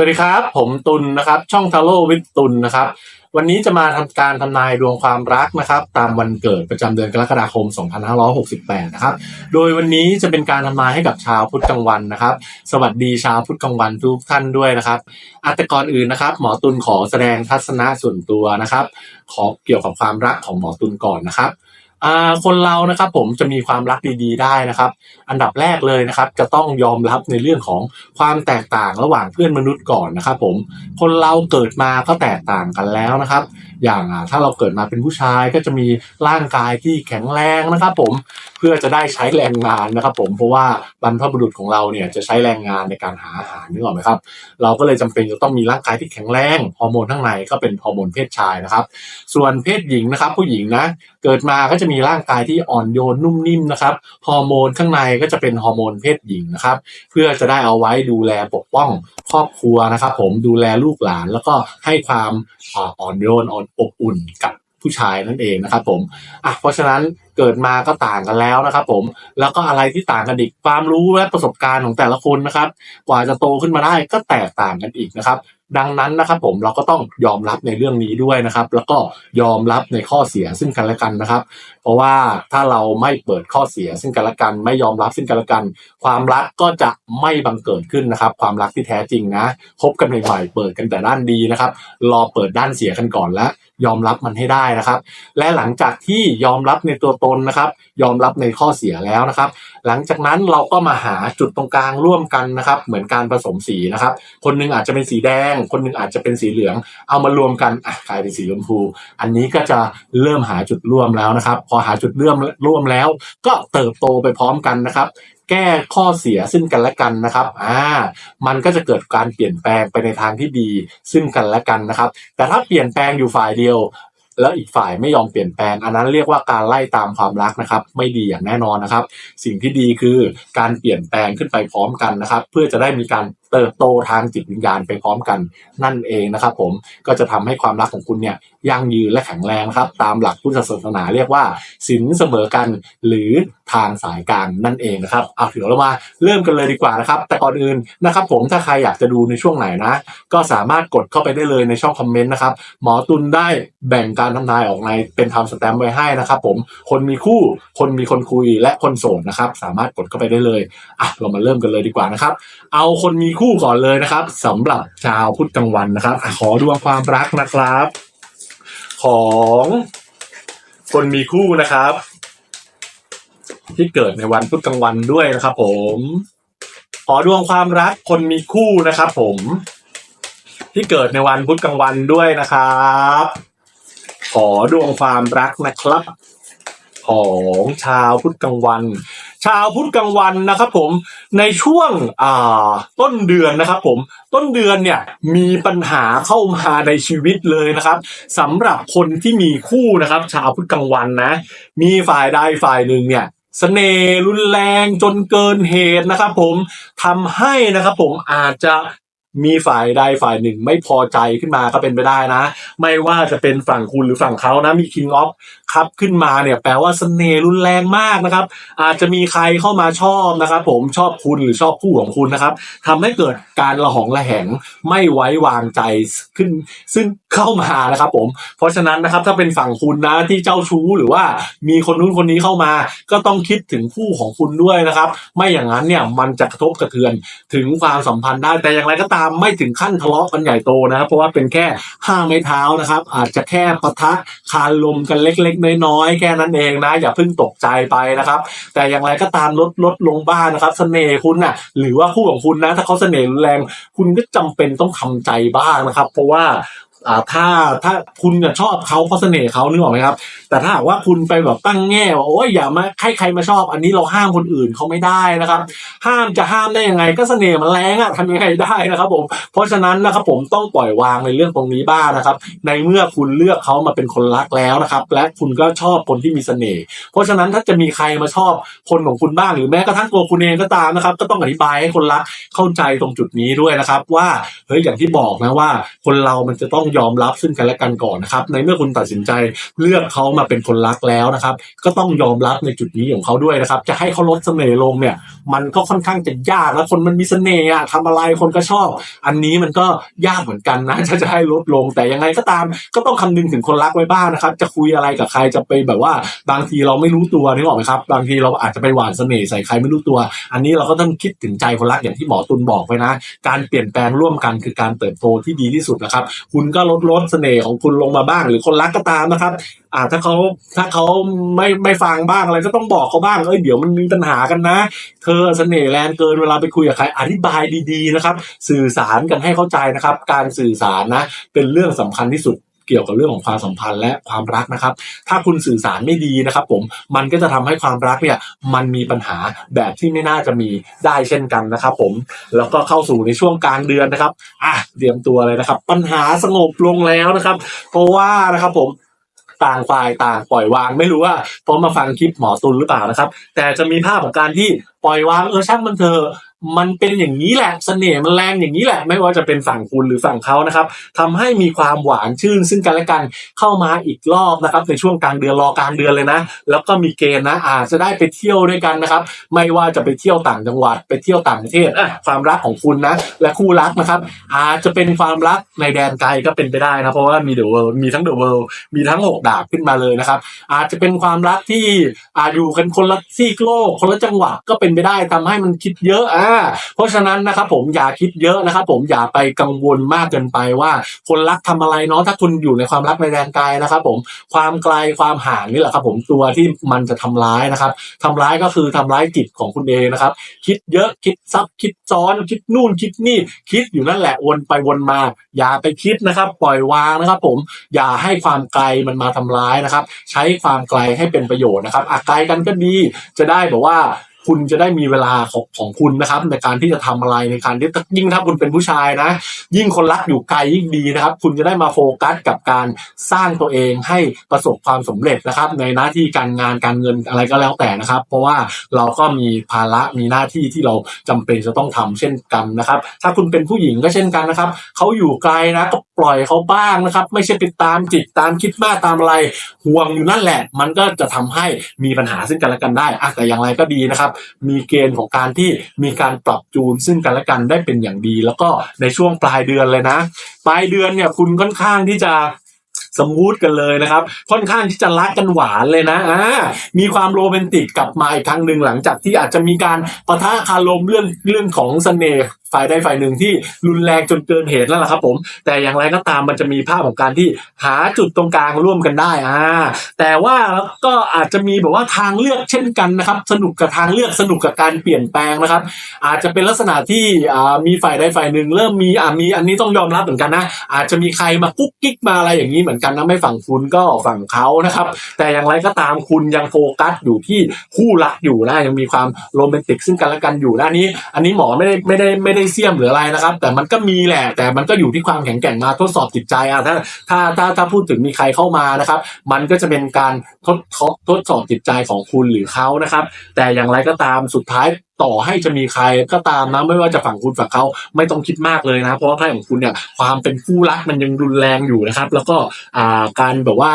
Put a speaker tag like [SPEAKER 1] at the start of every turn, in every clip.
[SPEAKER 1] สวัสดีครับ ผมตุลนะครับ ช่องทาโร่วิทตุลนะครับ วันนี้จะมาทำการทำนายดวงความรักนะครับ ตามวันเกิดประจำเดือนกรกฎาคม 2568 นะครับ โดยวันนี้จะเป็นการทำนายให้กับชาวพุธกลางวันนะครับ สวัสดีชาวพุธกลางวันทุกท่านด้วยนะครับอาตก่อนอื่นนะครับ หมอตุลขอแสดงทัศนะส่วนตัวนะครับ ขอเกี่ยวกับความรักของหมอตุลก่อนนะครับ คนเรานะครับผมจะมีความรักดีๆได้นะครับ อันดับแรกเลยนะครับ จะต้องยอมรับในเรื่องของความแตกต่างระหว่างเพื่อนมนุษย์ก่อนนะครับ ผมคนเราเกิดมาก็แตกต่างกันแล้วนะครับ อย่างอ่าถ้าเราเกิดมาเป็นผู้ชายก็จะมีร่างกายที่แข็งแรงนะครับผมเพื่อจะได้ใช้แรงงานนะครับผมเพราะว่าบรรพบุรุษของเราเนี่ยจะใช้แรงงานในการหาอาหารนึกออกไหมครับ เราก็เลยจำเป็นจะต้องมีร่างกายที่แข็งแรงฮอร์โมนข้างในก็เป็นฮอร์โมนเพศชายนะครับ ส่วนเพศหญิงนะครับ ผู้หญิงนะเกิดมาก็จะมีร่างกายที่อ่อนโยนนุ่มนิ่มนะครับฮอร์โมนข้างในก็จะเป็นฮอร์โมนเพศหญิงนะครับ เพื่อจะได้เอาไว้ดูแลปกป้อง ครอบครัวนะครับ ผมดูแลลูกหลานแล้วก็ให้ความอ่อนโยนอ่อนอบอุ่นกับผู้ชายนั่นเองนะครับ ผมอะเพราะฉะนั้นเกิดมาก็ต่างกันแล้วนะครับ ผมแล้วก็อะไรที่ต่างกันอีกความรู้และประสบการณ์ของแต่ละคนนะครับ กว่าจะโตขึ้นมาได้ก็แตกต่างกันอีกนะครับ ดังนั้นนะครับ ผมเราก็ต้องยอมรับในเรื่องนี้ด้วยนะครับ แล้วก็ยอมรับในข้อเสียซึ่งกันและกันนะครับ ราะว่าถ้าเราไม่เปิดข้อเสียซึ่งกันและกันไม่ยอมรับซึ่งกันและกัน ความรักก็จะไม่บังเกิดขึ้นนะครับ ความรักที่แท้จริงนะคบกันใหม่ๆเปิดกันแต่ด้านดีนะครับ รอเปิดด้านเสียกันก่อนและยอมรับมันให้ได้นะครับ และหลังจากที่ยอมรับในตัวตนนะครับ ยอมรับในข้อเสียแล้วนะครับ หลังจากนั้นเราก็มาหาจุดตรงกลางร่วมกันนะครับ เหมือนการผสมสีนะครับ คนหนึงอาจจะเป็นสีแดง คนหนึงอาจจะเป็นสีเหลือง เอามารวมกันอะกลายเป็นสีชมพู อันนี้ก็จะเริ่มหาจุดร่วมแล้วนะครับพอหาจุดเรื่มร่วมแล้ว ก็เติบโตไปพร้อมกันนะครับ แก้ข้อเสียซึ่งกันและกันนะครับอ่ามันก็จะเกิดการเปลี่ยนแปลงไปในทางที่ดีซึ่งกันและกันนะครับ แต่ถ้าเปลี่ยนแปลงอยู่ฝ่ายเดียวแล้วอีกฝ่ายไม่ยอมเปลี่ยนแปลง อันนั้นเรียกว่าการไล่ตามความรักนะครับ ไม่ดีอย่างแน่นอนนะครับ สิ่งที่ดีคือการเปลี่ยนแปลงขึ้นไปพร้อมกันนะครับ เพื่อจะได้มีการ เติบโตทางจิตวิญญาณไปพร้อมกันนั่นเองนะครับ ผมก็จะทำให้ความรักของคุณเนี่ยยั่งยืนและแข็งแรงนะครับ ตามหลักพุทธศาสนาเรียกว่าสินเสมอกันหรือทางสายกลางนั่นเองนะครับเอาถือเรามาเริ่มกันเลยดีกว่านะครับ แต่ก่อนอื่นนะครับ ผมถ้าใครอยากจะดูในช่วงไหนนะ ก็สามารถกดเข้าไปได้เลยในช่องคอมเมนต์นะครับหมอตุลได้แบ่งการทำนายออกในเป็นทำสแตมป์ไว้ให้นะครับ ผมคนมีคู่คนมีคนคุยและคนโสดนะครับ สามารถกดเข้าไปได้เลยอะเรามาเริ่มกันเลยดีกว่านะครับ เอาคนมีคู่ก่อนเลยนะครับสำหรับชาวพุทธกลางวันนะครับขอดวงความรักนะครับ ของคนมีคู่นะครับ ที่เกิดในวันพุธกลางวันด้วยนะครับ ผม ขอดวงความรักคนมีคู่นะครับ ผม ที่เกิดในวันพุธกลางวันด้วยนะครับ ขอดวงความรักนะครับ ของชาวพุทธกลางวัน ชาวพุทธกลางวันนะครับผมในช่วงอ่าต้นเดือนนะครับผมต้นเดือนเนี่ยมีปัญหาเข้ามาในชีวิตเลยนะครับสำหรับคนที่มีคู่นะครับ ชาวพุทธกลางวันนะ มีฝ่ายใดฝ่ายหนึ่งเนี่ยเสน่ห์รุนแรงจนเกินเหตุนะครับผมทำให้นะครับผมอาจจะ มีฝ่ายใดฝ่ายหนึ่งไม่พอใจขึ้นมาก็เป็นไปได้นะ ไม่ว่าจะเป็นฝั่งคุณหรือฝั่งเขานะมี King of ครับขึ้นมาเนี่ยแปลว่าเสน่ห์รุนแรงมากนะครับ อาจจะมีใครเข้ามาชอบนะครับ ผมชอบคุณหรือชอบคู่ของคุณนะครับทำให้เกิดการระหองระแหงไม่ไว้วางใจขึ้น ซึ่งเข้ามานะครับ ผม เพราะฉะนั้นนะครับถ้าเป็นฝั่งคุณนะที่เจ้าชู้หรือว่ามีคนนู้นคนนี้เข้ามา ก็ต้องคิดถึงคู่ของคุณด้วยนะครับ ไม่อย่างนั้นเนี่ยมันจะกระทบกระเทือนถึงความสัมพันธ์ได้แต่อย่างไรก็ตามไม่ถึงขั้นทะเลาะกันใหญ่โตนะครับเพราะว่าเป็นแค่ห้าไม้เท้านะครับ อาจจะแค่ปะทะคารลมกันเล็ก ๆ น้อยๆแค่นั้นเองนะอย่าเพิ่งตกใจไปนะครับ แต่อย่างไรก็ตามลดลดลงบ้างนะครับเสน่ห์คุณน่ะหรือว่าคู่ของคุณนะ ถ้าเขาเสน่ห์แรง คุณก็จำเป็นต้องทำใจบ้างนะครับ เพราะว่า อ่าถ้าถ้าคุณน่ะชอบเขาเพราะเสน่ห์เขานึกออกไหมครับ แต่ถ้าหากว่าคุณไปแบบตั้งแง่ว่าโอ้ยอย่ามาให้ใครมาชอบ อันนี้เราห้ามคนอื่นเขาไม่ได้นะครับ ห้ามจะห้ามได้ยังไง ก็เสน่ห์มันแรงอะทำยังไงได้นะครับผมเพราะฉะนั้นนะครับผมต้องปล่อยวางในเรื่องตรงนี้บ้างนะครับ ในเมื่อคุณเลือกเขามาเป็นคนรักแล้วนะครับ และคุณก็ชอบคนที่มีเสน่ห์เพราะฉะนั้นถ้าจะมีใครมาชอบคนของคุณบ้างหรือแม้กระทั่งตัวคุณเองก็ตามนะครับ ก็ต้องอธิบายให้คนรักเข้าใจตรงจุดนี้ด้วยนะครับ ว่าเฮ้ยอย่างที่บอกนะว่า คนเรามันจะต้องต้องยอมรับซึ่งกันและกันก่อนนะครับ ในเมื่อคุณตัดสินใจเลือกเขามาเป็นคนรักแล้วนะครับ ก็ต้องยอมรับในจุดนี้ของเขาด้วยนะครับ จะให้เขาลดเสน่ห์ลงเนี่ย มันก็ค่อนข้างจะยากแล้วคนมันมีเสน่ห์อะทำอะไรคนก็ชอบ อันนี้มันก็ยากเหมือนกันนะถ้าจะให้ลดลงแต่ยังไงก็ตาม ก็ต้องคำนึงถึงคนรักไว้บ้างนะครับ จะคุยอะไรกับใครจะไปแบบว่า บางทีเราไม่รู้ตัวนึกออกไหมครับ บางทีเราอาจจะไปหวานเสน่ห์ใส่ใครไม่รู้ตัว อันนี้เราก็ต้องคิดถึงใจคนรักอย่างที่หมอตุลบอกไว้นะ การเปลี่ยนแปลงร่วมกันคือการเติบโตที่ดีที่สุดนะครับ คุณก็ลดลดเสน่ห์ของคุณลงมาบ้าง หรือคนรักก็ตามนะครับ อ่าถ้าเขาถ้าเขาไม่ไม่ฟังบ้างอะไรก็ต้องบอกเขาบ้างเอ้ยเดี๋ยวมันมีปัญหากันนะ เธอเสน่ห์แรงเกินเวลาไปคุยกับใครอธิบายดีๆนะครับ สื่อสารกันให้เข้าใจนะครับ การสื่อสารนะ เป็นเรื่องสำคัญที่สุด เกี่ยวกับเรื่องของความสัมพันธ์และความรักนะครับ ถ้าคุณสื่อสารไม่ดีนะครับ ผมมันก็จะทำให้ความรักเนี่ยมันมีปัญหาแบบที่ไม่น่าจะมีได้เช่นกันนะครับ ผมแล้วก็เข้าสู่ในช่วงกลางเดือนนะครับอะเตรียมตัวเลยนะครับ ปัญหาสงบลงแล้วนะครับ เพราะว่านะครับผมต่างฝ่ายต่างปล่อยวางไม่รู้ว่าเพราะมาฟังคลิปหมอตุลหรือเปล่านะครับ แต่จะมีภาพของการที่ปล่อยวางเออช่างมันเถอะ มันเป็นอย่างนี้แหละเสน่ห์มันแรงอย่างนี้แหละ ไม่ว่าจะเป็นฝั่งคุณหรือฝั่งเขานะครับทำให้มีความหวานชื่นซึ่งกันและกันเข้ามาอีกรอบนะครับ ในช่วงกลางเดือนรอกลางเดือนเลยนะ แล้วก็มีเกณฑ์นะอาจจะได้ไปเที่ยวด้วยกันนะครับ ไม่ว่าจะไปเที่ยวต่างจังหวัดไปเที่ยวต่างประเทศอะความรักของคุณนะ และคู่รักนะครับ อาจจะเป็นความรักในแดนไกลก็เป็นไปได้นะเพราะว่ามีเดอะเวิลด์มีทั้งเดอะเวิลด์มีทั้งหกดาบขึ้นมาเลยนะครับ อาจจะเป็นความรักที่อาอยู่กันคนละซีกโลกคนละจังหวัดก็เป็นไปได้ทำให้มันคิดเยอะอ่าเพราะฉะนั้นนะครับผมอย่าคิดเยอะนะครับผมอย่าไปกังวลมากเกินไปว่า คนรักทำอะไรเนาะถ้าคุณอยู่ในความรักในแดนไกลนะครับผมความไกลความห่างนี่แหละครับผมตัวที่มันจะทำร้ายนะครับทำร้ายก็คือทำร้ายจิตของคุณเองนะครับ คิดเยอะคิดซับคิดซ้อนคิดนู่นคิดนี่ คิดอยู่นั่นแหละวนไปวนมา อย่าไปคิดนะครับ ปล่อยวางนะครับ ผมอย่าให้ความไกลมันมาทำร้ายนะครับ ใช้ความไกลให้เป็นประโยชน์นะครับอะไกลกันก็ดีจะได้แบบว่า คุณจะได้มีเวลาของของคุณนะครับ ในการที่จะทำอะไรในการที่ยิ่งถ้าคุณเป็นผู้ชายนะ ยิ่งคนรักอยู่ไกลยิ่งดีนะครับ คุณจะได้มาโฟกัสกับการสร้างตัวเองให้ประสบความสำเร็จนะครับ ในหน้าที่การงานการเงินอะไรก็แล้วแต่นะครับ เพราะว่าเราก็มีภาระมีหน้าที่ที่เราจำเป็นจะต้องทำเช่นกันนะครับ ถ้าคุณเป็นผู้หญิงก็เช่นกันนะครับเขาอยู่ไกลนะก็ ปล่อยเขาบ้างนะครับ ไม่ใช่ไปตามจิตตามคิดมากตามอะไรห่วงอยู่นั่นแหละ มันก็จะทำให้มีปัญหาซึ่งกันและกันได้อะแต่อย่างไรก็ดีนะครับ มีเกณฑ์ของการที่มีการปรับจูนซึ่งกันและกันได้เป็นอย่างดี แล้วก็ในช่วงปลายเดือนเลยนะ ปลายเดือนเนี่ยคุณค่อนข้างที่จะสมูทกันเลยนะครับ ค่อนข้างที่จะรักกันหวานเลยนะอ่ามีความโรแมนติกกลับมาอีกครั้งหนึ่งหลังจากที่อาจจะมีการปะทะคารมเรื่องเรื่องของเสน่ห์ฝ่ายใดฝ่ายหนึ่งที่รุนแรงจนเกินเหตุแล้วล่ะครับผม แต่อย่างไรก็ตามมันจะมีภาพของการที่หาจุดตรงกลางร่วมกันได้อ่าแต่ว่าก็อาจจะมีแบบว่าทางเลือกเช่นกันนะครับ สนุกกับทางเลือกสนุกกับการเปลี่ยนแปลงนะครับ อาจจะเป็นลักษณะที่อ่ามีฝ่ายใดฝ่ายหนึ่ง เริ่มมีอ่ามีอันนี้ต้องยอมรับเหมือนกันนะ อาจจะมีใครมากุ๊กกิ๊กมาอะไรอย่างนี้เหมือนกันนะไม่ฝั่งคุณก็ฝั่งเขานะครับ แต่อย่างไรก็ตามคุณยังโฟกัสอยู่ที่คู่รักอยู่นะยังมีความโรแมนติกซึ่งกันและกันอยู่นะนนี้ อันนี้หมอไม่ได้ไม่ได้ไม่ได้ได้เสี่ยมหรืออะไรนะครับ แต่มันก็มีแหละ แต่มันก็อยู่ที่ความแข็งแกร่งมาทดสอบจิตใจอะถ้าถ้าถ้าถ้าพูดถึงมีใครเข้ามานะครับ มันก็จะเป็นการทดทดทดสอบจิตใจของคุณหรือเขานะครับ แต่อย่างไรก็ตามสุดท้าย ต่อให้จะมีใครก็ตามนะไม่ว่าจะฝั่งคุณฝั่งเขาไม่ต้องคิดมากเลยนะเพราะว่าไพ่ของคุณเนี่ยความเป็นคู่รักมันยังรุนแรงอยู่นะครับ แล้วก็การแบบว่า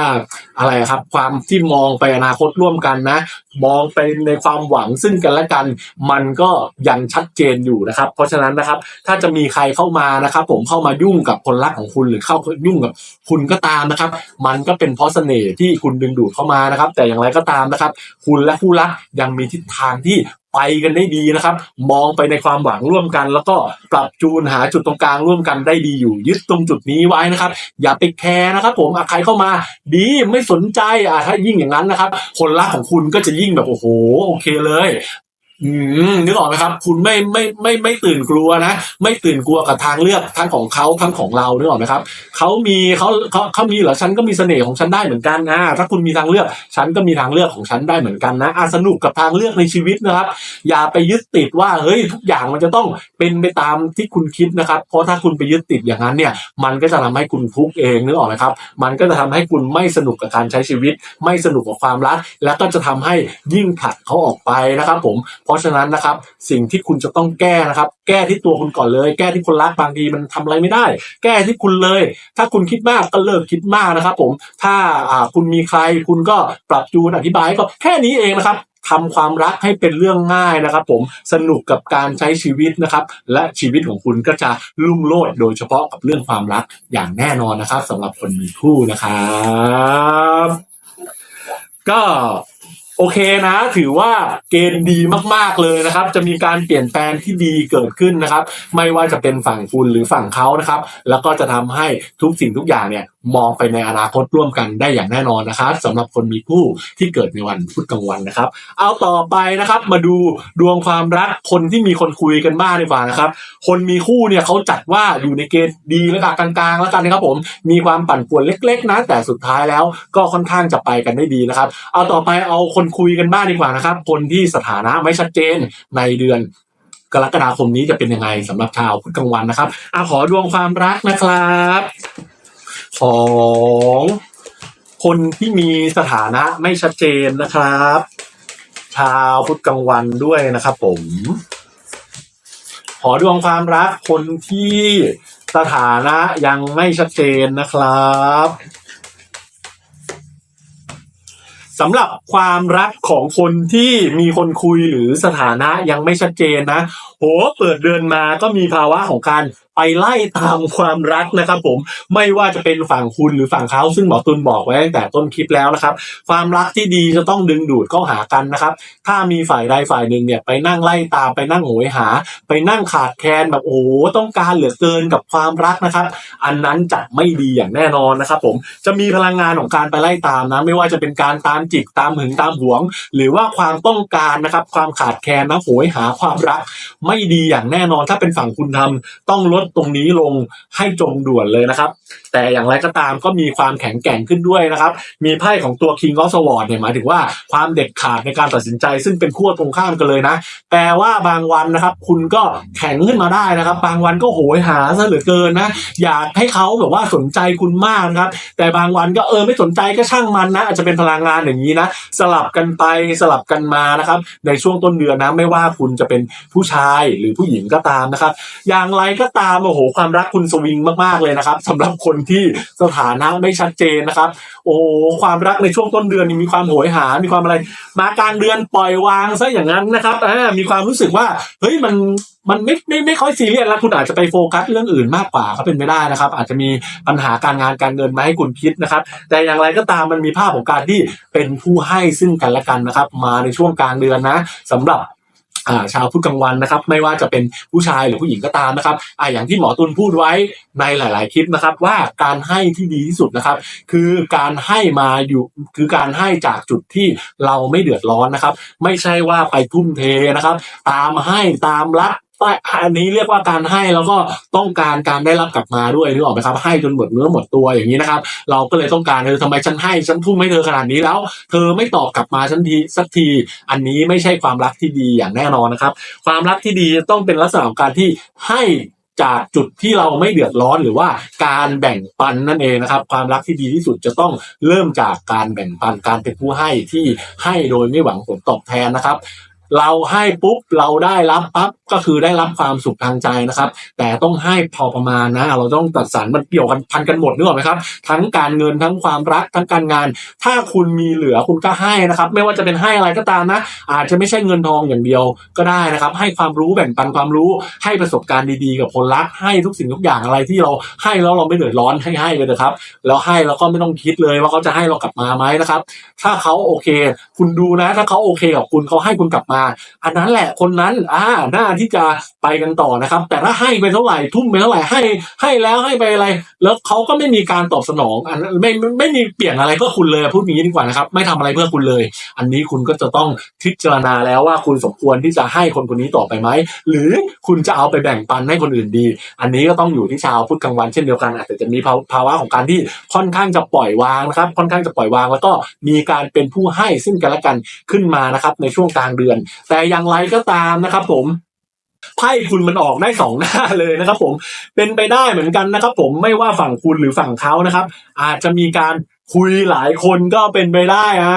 [SPEAKER 1] อะไรครับความที่มองไปอนาคตร่วมกันนะ มองไปในความหวังซึ่งกันและกัน มันก็ยังชัดเจนอยู่นะครับ เพราะฉะนั้นนะครับถ้าจะมีใครเข้ามานะครับ ผมเข้ามายุ่งกับคนรักของคุณหรือเข้ายุ่งกับคุณก็ตามนะครับ มันก็เป็นเพราะเสน่ห์ที่คุณดึงดูดเข้ามานะครับ แต่อย่างไรก็ตามนะครับ คุณและคู่รักยังมีทิศทางที่ ไปกันได้ดีนะครับ มองไปในความหวังร่วมกัน แล้วก็ปรับจูนหาจุดตรงกลางร่วมกันได้ดีอยู่ ยึดตรงจุดนี้ไว้นะครับ อย่าไปแคร์นะครับผมใครเข้ามา ดีไม่สนใจอะถ้ายิ่งอย่างนั้นนะครับคนรักของคุณก็จะยิ่งแบบโอ้โหโอเคเลย นึกออกไหมครับ คุณไม่ไม่ไม่ไม่ตื่นกลัวนะ ไม่ตื่นกลัวกับทางเลือกทั้งของเขาทั้งของเรานึกออกไหมครับเขามีเขาเขาเขามีเหรอฉันก็มีเสน่ห์ของฉันได้เหมือนกันนะถ้าคุณมีทางเลือก ฉันก็มีทางเลือกของฉันได้เหมือนกันนะอสนุกกับทางเลือกในชีวิตนะครับ อย่าไปยึดติดว่าเฮ้ยทุกอย่างมันจะต้องเป็นไปตามที่คุณคิดนะครับ เพราะถ้าคุณไปยึดติดอย่างนั้นเนี่ย มันก็จะทำให้คุณทุกข์เองนึกออกไหมครับ มันก็จะทำให้คุณไม่สนุกกับการใช้ชีวิต ไม่สนุกกับความรัก แล้วก็จะทำให้ยิ่งผลักเขาออกไปนะครับ ผมเพราะฉะนั้นนะครับสิ่งที่คุณจะต้องแก้นะครับ แก้ที่ตัวคุณก่อนเลย แก้ที่คนรักบางทีมันทำอะไรไม่ได้ แก้ที่คุณเลย ถ้าคุณคิดมากก็เลิกคิดมากนะครับ ผมถ้าคุณมีใครคุณก็ปรับจูนอธิบายก็แค่นี้เองนะครับทำความรักให้เป็นเรื่องง่ายนะครับ ผมสนุกกับการใช้ชีวิตนะครับ และชีวิตของคุณก็จะรุ่งโรจน์โดยเฉพาะกับเรื่องความรักอย่างแน่นอนนะครับสำหรับคนมีคู่นะครับ ก็ เคนะ ถือว่าเกณฑ์ดีมาก ๆเลยนะครับ จะมีการเปลี่ยนแปลงที่ดีเกิดขึ้นนะครับ ไม่ว่าจะเป็นฝั่งคุณหรือฝั่งเขานะครับ แล้วก็จะทำให้ทุกสิ่งทุกอย่างเนี่ยมองไปในอนาคตร่วมกันได้อย่างแน่นอนนะครับสำหรับคนมีคู่ที่เกิดในวันพุธกลางวันนะครับ เอาต่อไปนะครับมาดูดวงความรักคนที่มีคนคุยกันบ้างดีกว่านะครับ คนมีคู่เนี่ยเขาจัดว่าอยู่ในเกณฑ์ดีแล้วกันกลางๆ แล้วกันนะครับผมมีความปั่นป่วนเล็ก ๆ นะ แต่สุดท้ายแล้วก็ค่อนข้างจะไปกันได้ดีนะครับ เอาต่อไปเอาคนคุยกันบ้างดีกว่านะครับ คนที่สถานะไม่ชัดเจนในเดือนกรกฎาคมนี้จะเป็นยังไงสำหรับชาวพุธกลางวันนะครับอาขอดวงความรักนะครับของคนที่มีสถานะไม่ชัดเจนนะครับ ชาวพุธกลางวันด้วยนะครับ ผม ขอดวงความรักคนที่สถานะยังไม่ชัดเจนนะครับ สำหรับความรักของคนที่มีคนคุยหรือสถานะยังไม่ชัดเจนนะ โห เปิดเดือนมาก็มีภาวะของการ ไปไล่ตามความรักนะครับ ผมไม่ว่าจะเป็นฝั่งคุณหรือฝั่งเขาซึ่งหมอตุลบอกไว้ตั้งแต่ต้นคลิปแล้วนะครับ ความรักที่ดีจะต้องดึงดูดเข้าหากันนะครับ ถ้ามีฝ่ายใดฝ่ายหนึ่งเนี่ยไปนั่งไล่ตามไปนั่งโหยหา ไปนั่งขาดแคลนแบบโอ้ต้องการเหลือเกินกับความรักนะครับ อันนั้นจะไม่ดีอย่างแน่นอนนะครับ ผมจะมีพลังงานของการไปไล่ตามนะไม่ว่าจะเป็นการตามจิกตามหึงตามหวง หรือว่าความต้องการนะครับ ความขาดแคลนนะโหยหาความรัก ไม่ดีอย่างแน่นอนถ้าเป็นฝั่งคุณทำต้องลดตรงนี้ลงให้จงด่วนเลยนะครับ แต่อย่างไรก็ตามก็มีความแข็งแกร่งขึ้นด้วยนะครับ มีไพ่ของตัว King of Swords เนี่ยหมายถึงว่าความเด็ดขาดในการตัดสินใจ ซึ่งเป็นขั้วตรงข้ามกันเลยนะแปลว่าบางวันนะครับ คุณก็แข็งขึ้นมาได้นะครับ บางวันก็โหยหาซะเหลือเกินนะ อยากให้เขาแบบว่าสนใจคุณมากนะครับ แต่บางวันก็เออไม่สนใจก็ช่างมันนะ อาจจะเป็นพลังงานอย่างนี้นะ สลับกันไปสลับกันมานะครับ ในช่วงต้นเดือนนะ ไม่ว่าคุณจะเป็นผู้ชายหรือผู้หญิงก็ตามนะครับ อย่างไรก็ตามโอ้โหความรักคุณสวิงมากๆเลยนะครับสำหรับคนที่สถานะไม่ชัดเจนนะครับ โอ้ความรักในช่วงต้นเดือนนี่มีความโหยหา มีความอะไร มากลางเดือนปล่อยวางซะอย่างนั้นนะครับอ่ามีความรู้สึกว่าเฮ้ยมันมันไม่ไม่ไม่ค่อยซีเรียสแล้วคุณอาจจะไปโฟกัสเรื่องอื่นมากกว่าก็เป็นไม่ได้นะครับ อาจจะมีปัญหาการงานการเงินมาให้คุณคิดนะครับ แต่อย่างไรก็ตามมันมีภาพของการที่เป็นผู้ให้ซึ่งกันและกันนะครับ มาในช่วงกลางเดือนนะสำหรับ ชาวพุทธกลางวันนะครับ ไม่ว่าจะเป็นผู้ชายหรือผู้หญิงก็ตามนะครับอ่าอย่างที่หมอตุลพูดไว้ในหลาย ๆ คลิปนะครับ ว่าการให้ที่ดีที่สุดนะครับ คือการให้มาอยู่คือการให้จากจุดที่เราไม่เดือดร้อนนะครับ ไม่ใช่ว่าไปทุ่มเทนะครับ ตามให้ตามรัก อันนี้เรียกว่าการให้แล้วก็ต้องการการได้รับกลับมาด้วยนึกออกไหมครับ ให้จนหมดเนื้อหมดตัวอย่างนี้นะครับ เราก็เลยต้องการเออทำไมฉันให้ฉันทุ่มให้เธอขนาดนี้แล้ว เธอไม่ตอบกลับมาฉันทีสักที อันนี้ไม่ใช่ความรักที่ดีอย่างแน่นอนนะครับ ความรักที่ดีต้องเป็นลักษณะของการที่ให้จากจุดที่เราไม่เดือดร้อนหรือว่าการแบ่งปันนั่นเองนะครับ ความรักที่ดีที่สุดจะต้องเริ่มจากการแบ่งปันการเป็นผู้ให้ที่ให้โดยไม่หวังผลตอบแทนนะครับ เราให้ปุ๊บเราได้รับปั๊บก็คือได้รับความสุขทางใจนะครับ แต่ต้องให้พอประมาณนะ เราต้องตัดสรรมันเกี่ยวกันพันกันหมดนึกออกไหมครับ ทั้งการเงินทั้งความรักทั้งการงาน ถ้าคุณมีเหลือคุณก็ให้นะครับ ไม่ว่าจะเป็นให้อะไรก็ตามนะ อาจจะไม่ใช่เงินทองอย่างเดียวก็ได้นะครับ ให้ความรู้แบ่งปันความรู้ ให้ประสบการณ์ดีๆ กับคนรักให้ทุกสิ่งทุกอย่างอะไรที่เราให้แล้วเราไม่เดือดร้อนให้ให้เลยนะครับแล้วให้แล้วก็ไม่ต้องคิดเลยว่าเขาจะให้เรากลับมาไหมนะครับ ถ้าเขาโอเค คุณดูนะ ถ้าเขาโอเคกับคุณเขาให้คุณกลับมาอันนั้นแหละคนนั้นอ่าหน้าที่จะไปกันต่อนะครับ แต่ถ้าให้ไปเท่าไหร่ทุ่มไปเท่าไหร่ให้ ให้แล้วให้ไปอะไร แล้วเขาก็ไม่มีการตอบสนองอันนั้นไม่ไม่ไม่มีเปลี่ยนอะไรเพื่อคุณเลยพูดอย่างนี้ดีกว่านะครับ ไม่ทำอะไรเพื่อคุณเลย อันนี้คุณก็จะต้องพิจารณาแล้วว่าคุณสมควรที่จะให้คนคนนี้ต่อไปไหมหรือคุณจะเอาไปแบ่งปันให้คนอื่นดี อันนี้ก็ต้องอยู่ที่ชาวพุทธกลางวันเช่นเดียวกันอาจจะมีภาวภาวะของการที่ค่อนข้างจะปล่อยวางนะครับ ค่อนข้างจะปล่อยวางแล้วก็มีการเป็นผู้ให้ซึ่งกันและกันขึ้นมานะครับในช่วงกลางเดือนแต่อย่างไรก็ตามนะครับ ผมไพ่คุณมันออกได้สองหน้าเลยนะครับ ผมเป็นไปได้เหมือนกันนะครับ ผมไม่ว่าฝั่งคุณหรือฝั่งเขานะครับ อาจจะมีการ คุยหลายคนก็เป็นไปได้อ่า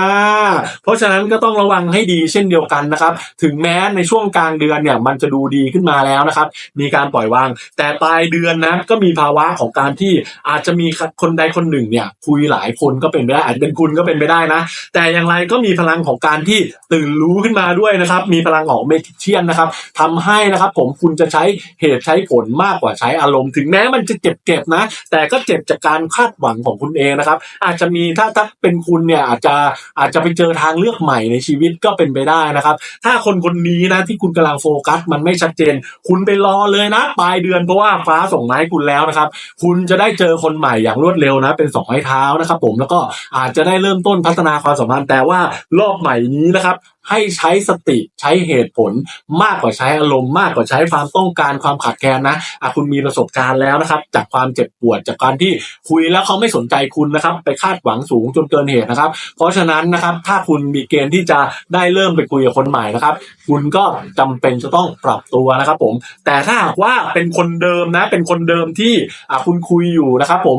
[SPEAKER 1] เพราะฉะนั้นก็ต้องระวังให้ดีเช่นเดียวกันนะครับ ถึงแม้ในช่วงกลางเดือนเนี่ยมันจะดูดีขึ้นมาแล้วนะครับ มีการปล่อยวาง แต่ปลายเดือนนะก็มีภาวะของการที่อาจจะมีคนใดคนหนึ่งเนี่ยคุยหลายคนก็เป็นไปได้อาจจะเป็นคุณก็เป็นไปได้นะ แต่อย่างไรก็มีพลังของการที่ตื่นรู้ขึ้นมาด้วยนะครับ มีพลังของเมจิเชียนนะครับทำให้นะครับ ผมคุณจะใช้เหตุใช้ผลมากกว่าใช้อารมณ์ ถึงแม้มันจะเจ็บเก็บนะ แต่ก็เจ็บจากการคาดหวังของคุณเองนะครับ อาจจะมีถ้าถ้าเป็นคุณเนี่ยอาจจะอาจจะไปเจอทางเลือกใหม่ในชีวิตก็เป็นไปได้นะครับ ถ้าคนคนนี้นะที่คุณกำลังโฟกัสมันไม่ชัดเจน คุณไปรอเลยนะปลายเดือนเพราะว่าฟ้าส่งมาให้คุณแล้วนะครับ คุณจะได้เจอคนใหม่อย่างรวดเร็วนะ เป็นสองไม้เท้านะครับ ผมแล้วก็อาจจะได้เริ่มต้นพัฒนาความสัมพันธ์แต่ว่ารอบใหม่นี้นะครับ ให้ใช้สติใช้เหตุผลมากกว่าใช้อารมณ์มากกว่าใช้ความต้องการความขาดแคลนนะอะคุณมีประสบการณ์แล้วนะครับ จากความเจ็บปวดจากการที่คุยแล้วเขาไม่สนใจคุณนะครับ ไปคาดหวังสูงจนเกินเหตุนะครับ เพราะฉะนั้นนะครับถ้าคุณมีเกณฑ์ที่จะได้เริ่มไปคุยกับคนใหม่นะครับ คุณก็จำเป็นจะต้องปรับตัวนะครับผมแต่ถ้าหากว่าเป็นคนเดิมนะ เป็นคนเดิมที่อะคุณคุยอยู่นะครับผม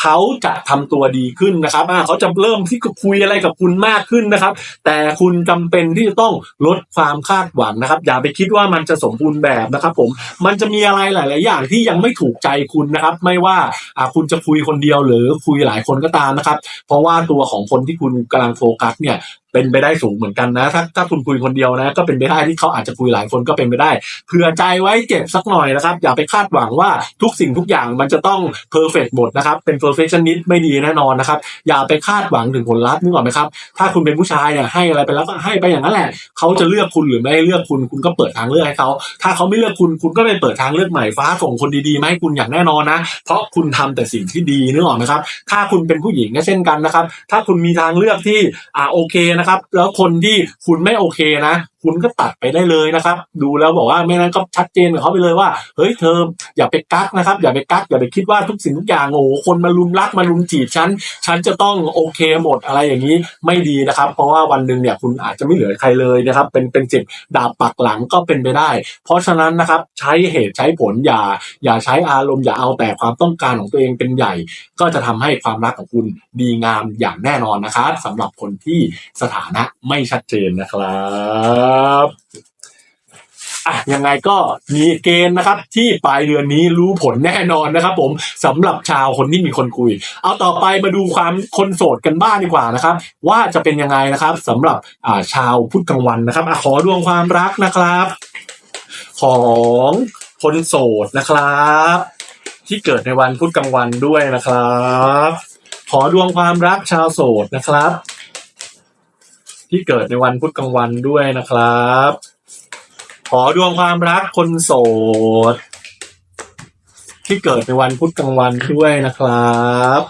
[SPEAKER 1] เขาจะทำตัวดีขึ้นนะครับเขาจะเริ่มที่จะคุยอะไรกับคุณมากขึ้นนะครับ แต่คุณจำเป็นที่จะต้องลดความคาดหวังนะครับ อย่าไปคิดว่ามันจะสมบูรณ์แบบนะครับ ผม มันจะมีอะไรหลาย ๆ อย่างที่ยังไม่ถูกใจคุณนะครับ ไม่ว่าอ่าคุณจะคุยคนเดียวหรือคุยหลายคนก็ตามนะครับ เพราะว่าตัวของคนที่คุณกำลังโฟกัสเนี่ย เป็นไปได้สูงเหมือนกันนะ ถ้าถ้าคุณคุยคนเดียวนะ ก็เป็นไปได้ที่เขาอาจจะคุยหลายคนก็เป็นไปได้เผื่อใจไว้เก็บสักหน่อยนะครับ อย่าไปคาดหวังว่าทุกสิ่งทุกอย่างมันจะต้องเพอร์เฟกหมดนะครับ เป็น perfectionist ไม่ดีแน่นอนนะครับ อย่าไปคาดหวังถึงผลลัพธ์นึกออกไหมครับ ถ้าคุณเป็นผู้ชายเนี่ยให้อะไรไปแล้วก็ให้ไปอย่างนั้นแหละเขาจะเลือกคุณหรือไม่เลือกคุณคุณก็เปิดทางเลือกให้เขาถ้าเขาไม่เลือกคุณคุณก็ไปเปิดทางเลือกใหม่ฟ้าส่งคนดีๆมาให้คุณอย่างแน่นอนนะ เพราะคุณทำแต่สิ่งที่ดีนึกออกไหมครับ ถ้าคุณเป็นผู้หญิงก็เช่นกันนะครับ ถ้าคุณมีทางเลือกที่อ่าโอเคนะครับ แล้วคนที่คุณไม่โอเคนะคุณก็ตัดไปได้เลยนะครับ ดูแล้วบอกว่าไม่นั้นก็ชัดเจนกับเขาไปเลยว่า เฮ้ยเธออย่าไปกักนะครับ อย่าไปกักอย่าไปคิดว่าทุกสิ่งทุกอย่างโอ้โหคนมาลุมรักมาลุมจีบฉันฉันจะต้องโอเคหมดอะไรอย่างนี้ไม่ดีนะครับ เพราะว่าวันหนึ่งเนี่ยคุณอาจจะไม่เหลือใครเลยนะครับ เป็นเป็นเจ็บดาบปักหลังก็เป็นไปได้ เพราะฉะนั้นนะครับใช้เหตุใช้ผลอย่าอย่าใช้อารมณ์อย่าเอาแต่ความต้องการของตัวเองเป็นใหญ่ ก็จะทำให้ความรักของคุณดีงามอย่างแน่นอนนะครับสำหรับคนที่สถานะไม่ชัดเจนนะครับับอะยังไงก็มีเกณฑ์นะครับ ที่ปลายเดือนนี้รู้ผลแน่นอนนะครับ ผมสำหรับชาวคนที่มีคนคุย เอาต่อไปมาดูความคนโสดกันบ้างดีกว่านะครับ ว่าจะเป็นยังไงนะครับสำหรับอ่าชาวพุธกลางวันนะครับอะขอดวงความรักนะครับ ของคนโสดนะครับ ที่เกิดในวันพุธกลางวันด้วยนะครับ ขอดวงความรักชาวโสดนะครับ ที่เกิดในวันพุธกลางวันด้วยนะครับ ขอดวงความรักคนโสด ที่เกิดในวันพุธกลางวันด้วยนะครับ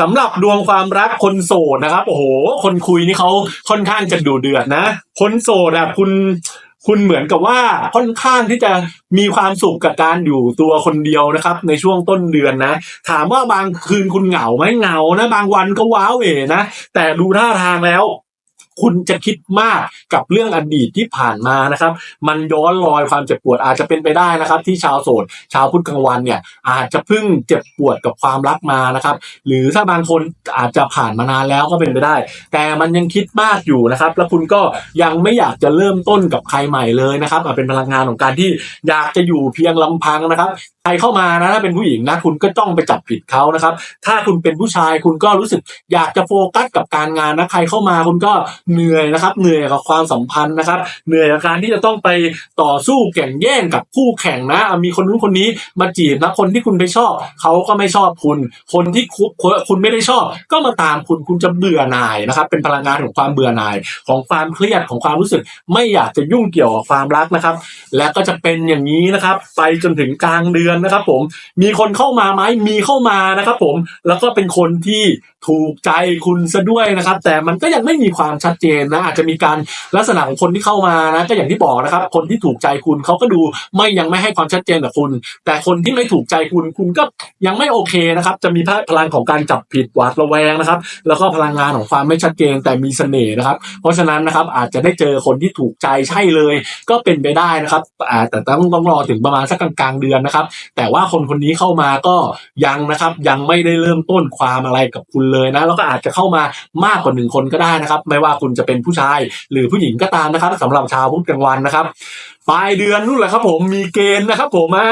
[SPEAKER 1] สำหรับดวงความรักคนโสดนะครับ โอ้โห คนคุยนี่เขาค่อนข้างจะดูเดือดนะ คนโสดอะคุณ คุณเหมือนกับว่าค่อนข้างที่จะมีความสุขกับการอยู่ตัวคนเดียวนะครับ ในช่วงต้นเดือนนะ ถามว่าบางคืนคุณเหงาไหมเหงานะ บางวันก็ว้าวเหวนะ แต่ดูท่าทางแล้ว คุณจะคิดมากกับเรื่องอดีตที่ผ่านมานะครับ มันย้อนรอยความเจ็บปวดอาจจะเป็นไปได้นะครับ ที่ชาวโสดชาวพุธกลางวันเนี่ยอาจจะเพิ่งเจ็บปวดกับความรักมานะครับ หรือถ้าบางคนอาจจะผ่านมานานแล้วก็เป็นไปได้ แต่มันยังคิดมากอยู่นะครับ แล้วคุณก็ยังไม่อยากจะเริ่มต้นกับใครใหม่เลยนะครับอะเป็นพลังงานของการที่อยากจะอยู่เพียงลำพังนะครับใครเข้ามานะถ้าเป็นผู้หญิงนะคุณก็จ้องไปจับผิดเขานะครับ ถ้าคุณเป็นผู้ชายคุณก็รู้สึกอยากจะโฟกัสกับการงานนะใครเข้ามาคุณก็เหนื่อยนะครับ เหนื่อยกับความสัมพันธ์นะครับ เหนื่อยกับการที่จะต้องไปต่อสู้แข่งแย่งกับคู่แข่งนะมีคนนู้นคนนี้มาจีบนะคนที่คุณไปชอบเขาก็ไม่ชอบคุณ คนที่คุณคุณไม่ได้ชอบ ก็มาตามคุณคุณจะเบื่อหน่ายนะครับ เป็นพลังงานของความเบื่อหน่าย ของความเครียดของความรู้สึก ไม่อยากจะยุ่งเกี่ยวกับความรักนะครับ และก็จะเป็นอย่างนี้นะครับ ไปจนถึงกลางเดือนนะครับ ผมมีคนเข้ามาไหมมีเข้ามานะครับ ผมแล้วก็เป็นคนที่ ถูกใจคุณซะด้วยนะครับ แต่มันก็ยังไม่มีความชัดเจนนะอาจจะมีการลักษณะของคนที่เข้ามานะก็อย่างที่บอกนะครับ คนที่ถูกใจคุณเขาก็ดูไม่ยังไม่ให้ความชัดเจนกับคุณ แต่คนที่ไม่ถูกใจคุณคุณก็ยังไม่โอเคนะครับ จะมีพลังของการจับผิดหวาดระแวงนะครับ แล้วก็พลังงานของความไม่ชัดเจนแต่มีเสน่ห์นะครับ เพราะฉะนั้นนะครับอาจจะได้เจอคนที่ถูกใจใช่เลย ก็เป็นไปได้นะครับแต่ต้องต้องรอถึงประมาณสักกลางๆเดือนนะครับ แต่ว่าคนคนนี้เข้ามาก็ยังนะครับยังไม่ได้เริ่มต้นความอะไรกับคุณเลยยนะแล้วก็อาจจะเข้ามามากกว่าหนึ่งคนก็ได้นะครับ ไม่ว่าคุณจะเป็นผู้ชายหรือผู้หญิงก็ตามนะครับสำหรับชาวพุธกลางวันนะครับปลายเดือนนู่นแหละครับผมมีเกณฑ์นะครับผมอ่า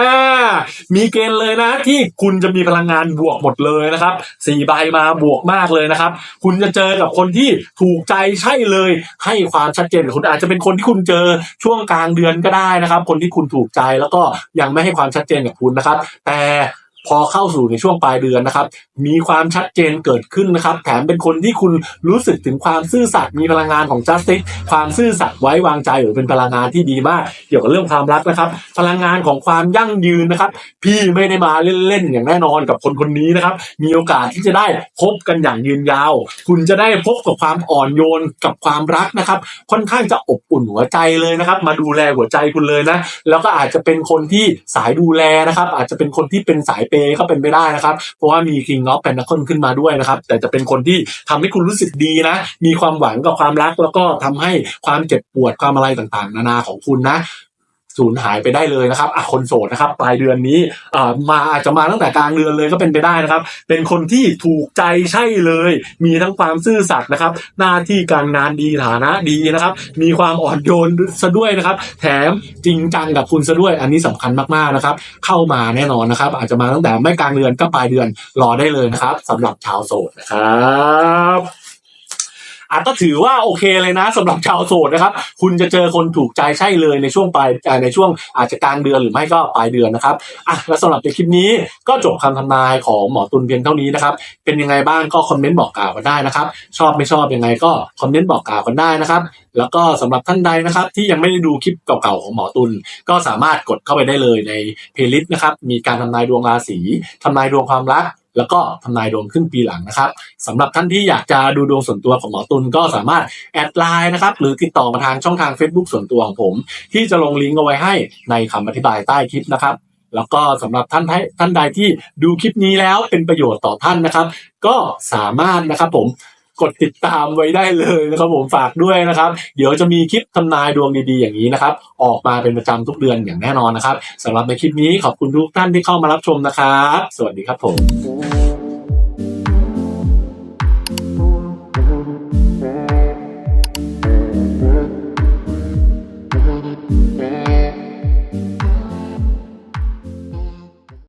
[SPEAKER 1] มีเกณฑ์เลยนะ ที่คุณจะมีพลังงานบวกหมดเลยนะครับสี่ใบมาบวกมากเลยนะครับ คุณจะเจอกับคนที่ถูกใจใช่เลย ให้ความชัดเจนคุณอาจจะเป็นคนที่คุณเจอช่วงกลางเดือนก็ได้นะครับ คนที่คุณถูกใจแล้วก็ยังไม่ให้ความชัดเจนกับคุณนะครับ แต่ พอเข้าสู่ในช่วงปลายเดือนนะครับ มีความชัดเจนเกิดขึ้นนะครับ แถมเป็นคนที่คุณรู้สึกถึงความซื่อสัตย์มีพลังงานของ justice ความซื่อสัตย์ไว้วางใจหรือเป็นพลังงานที่ดีมาก เกี่ยวกับเรื่องความรักนะครับ พลังงานของความยั่งยืนนะครับ พี่ไม่ได้มาเล่นๆอย่างแน่นอนกับคนคนนี้นะครับ มีโอกาสที่จะได้พบกันอย่างยืนยาว คุณจะได้พบกับความอ่อนโยนกับความรักนะครับ ค่อนข้างจะอบอุ่นหัวใจเลยนะครับ มาดูแลหัวใจคุณเลยนะ แล้วก็อาจจะเป็นคนที่สายดูแลนะครับ อาจจะเป็นคนที่เป็นสายเปก็เป็นไปได้นะครับ เพราะว่ามีคิงออฟแพนนักคนขึ้นมาด้วยนะครับ แต่จะเป็นคนที่ทำให้คุณรู้สึกดีนะ มีความหวังกับความรักแล้วก็ทำให้ความเจ็บปวดความอะไรต่างๆ นานาของคุณนะ สูญหายไปได้เลยนะครับอะคนโสดนะครับปลายเดือนนี้อ่ามาอาจจะมาตั้งแต่กลางเดือนเลยก็เป็นไปได้นะครับ เป็นคนที่ถูกใจใช่เลย มีทั้งความซื่อสัตย์นะครับ หน้าที่การงานดีฐานะดีนะครับ มีความอ่อนโยนซะด้วยนะครับ แถมจริงจังกับคุณซะด้วย อันนี้สำคัญมากๆนะครับ เข้ามาแน่นอนนะครับ อาจจะมาตั้งแต่ไม่กลางเดือนก็ปลายเดือนรอได้เลยนะครับสำหรับชาวโสดนะครับ อะก็ถือว่าโอเคเลยนะสำหรับชาวโสดนะครับ คุณจะเจอคนถูกใจใช่เลยในช่วงปลายในช่วงอาจจะกลางเดือนหรือไม่ก็ปลายเดือนนะครับอะและสำหรับในคลิปนี้ก็จบคำทำนายของหมอตุลเพียงเท่านี้นะครับเป็นยังไงบ้างก็คอมเมนต์บอกกล่าวกันได้นะครับ ชอบไม่ชอบยังไงก็คอมเมนต์บอกกล่าวกันได้นะครับ แล้วก็สำหรับท่านใดนะครับที่ยังไม่ได้ดูคลิปเก่าๆของหมอตุลก็สามารถกดเข้าไปได้เลยในเพลย์ลิสต์นะครับมีการทำนายดวงราศีทำนายดวงความรัก แล้วก็ทำนายดวงครึ่งปีหลังนะครับสำหรับท่านที่อยากจะดูดวงส่วนตัวของหมอตุลก็สามารถแอดไลน์นะครับหรือติดต่อมาทางช่องทาง Facebook ส่วนตัวของผม ที่จะลงลิงก์เอาไว้ให้ในคำอธิบายใต้คลิปนะครับ แล้วก็สำหรับท่านท่านใดที่ดูคลิปนี้แล้วเป็นประโยชน์ต่อท่านนะครับ ก็สามารถนะครับผม กดติดตามไว้ได้เลยนะครับผมฝากด้วยนะครับ เดี๋ยวจะมีคลิปทำนายดวงดีๆอย่างนี้นะครับ ออกมาเป็นประจำทุกเดือนอย่างแน่นอนนะครับสำหรับในคลิปนี้ขอบคุณทุกท่านที่เข้ามารับชมนะครับ สวัสดีครับผม